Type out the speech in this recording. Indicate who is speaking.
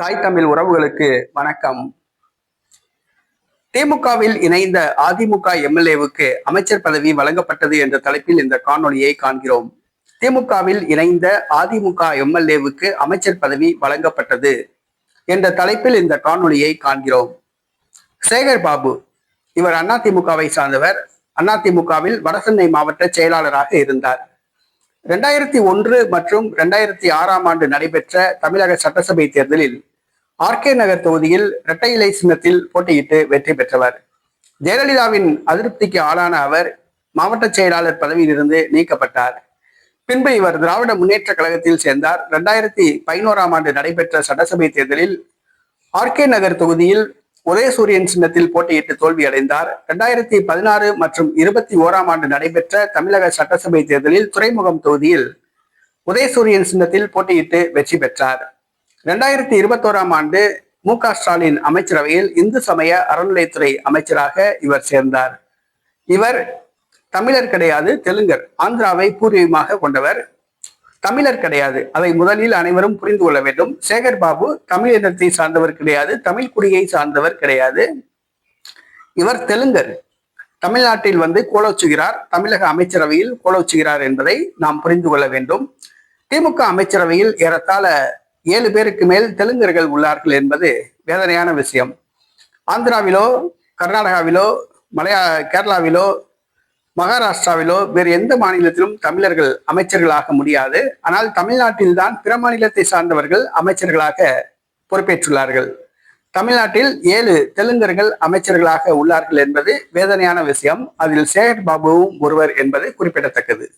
Speaker 1: தாய் தமிழ் உறவுகளுக்கு வணக்கம். திமுகவில் இணைந்த அதிமுக எம்எல்ஏவுக்கு அமைச்சர் பதவி வழங்கப்பட்டது என்ற தலைப்பில் இந்த காணொலியை காண்கிறோம். திமுகவில் இணைந்த அதிமுக எம்எல்ஏவுக்கு அமைச்சர் பதவி வழங்கப்பட்டது என்ற தலைப்பில் இந்த காணொலியை காண்கிறோம். சேகர் பாபு இவர் அதிமுகவை சார்ந்தவர். அதிமுகவில் வடசென்னை மாவட்ட செயலாளராக இருந்தார். ரெண்டாயிரத்தி ஒன்று மற்றும் ரெண்டாயிரத்தி ஆறாம் ஆண்டு நடைபெற்ற தமிழக சட்டசபை தேர்தலில் ஆர்கே நகர் தொகுதியில் இரட்டை இலை சின்னத்தில் போட்டியிட்டு வெற்றி பெற்றவர். ஜெயலலிதாவின் அதிருப்திக்கு ஆளான அவர் மாவட்ட செயலாளர் பதவியிலிருந்து நீக்கப்பட்டார். பின்பு இவர் திராவிட முன்னேற்ற கழகத்தில் சேர்ந்தார். ரெண்டாயிரத்தி பதினோராம் ஆண்டு நடைபெற்ற சட்டசபை தேர்தலில் ஆர்கே நகர் தொகுதியில் உதயசூரியன் சின்னத்தில் போட்டியிட்டு தோல்வியடைந்தார். ரெண்டாயிரத்தி பதினாறு மற்றும் இருபத்தி ஓராம் ஆண்டு நடைபெற்ற தமிழக சட்டசபை தேர்தலில் துறைமுகம் தொகுதியில் உதயசூரியன் சின்னத்தில் போட்டியிட்டு வெற்றி பெற்றார். ரெண்டாயிரத்தி இருபத்தோராம் ஆண்டு மு க ஸ்டாலின் அமைச்சரவையில் இந்து சமய அறநிலையத்துறை அமைச்சராக இவர் சேர்ந்தார். இவர் தமிழர் கிடையாது தெலுங்கர். ஆந்திராவை பூர்வீகமாக கொண்டவர். தமிழர் கிடையாது. அதை முதலில் அனைவரும் புரிந்து கொள்ள வேண்டும். சேகர் பாபு தமிழ் இனத்தை சார்ந்தவர் கிடையாது தமிழ் குடியை சார்ந்தவர் கிடையாது. இவர் தெலுங்கர். தமிழ்நாட்டில் வந்து கோலோச்சுகிறார். தமிழக அமைச்சரவையில் கோலோச்சுகிறார் என்பதை நாம் புரிந்து கொள்ள வேண்டும். திமுக அமைச்சரவையில் ஏறத்தாழ ஏழு பேருக்கு மேல் தெலுங்கர்கள் உள்ளார்கள் என்பது வேதனையான விஷயம். ஆந்திராவிலோ கர்நாடகாவிலோ மலையா கேரளாவிலோ மகாராஷ்டிராவிலோ வேறு எந்த மாநிலத்திலும் தமிழர்கள் அமைச்சர்களாக முடியாது. ஆனால் தமிழ்நாட்டில்தான் பிற மாநிலத்தை சார்ந்தவர்கள் அமைச்சர்களாக பொறுப்பேற்றுள்ளார்கள். தமிழ்நாட்டில் ஏழு தெலுங்கர்கள் அமைச்சர்களாக உள்ளார்கள் என்பது வேதனையான விஷயம். அதில் சேகர் பாபுவும் ஒருவர் என்பது குறிப்பிடத்தக்கது.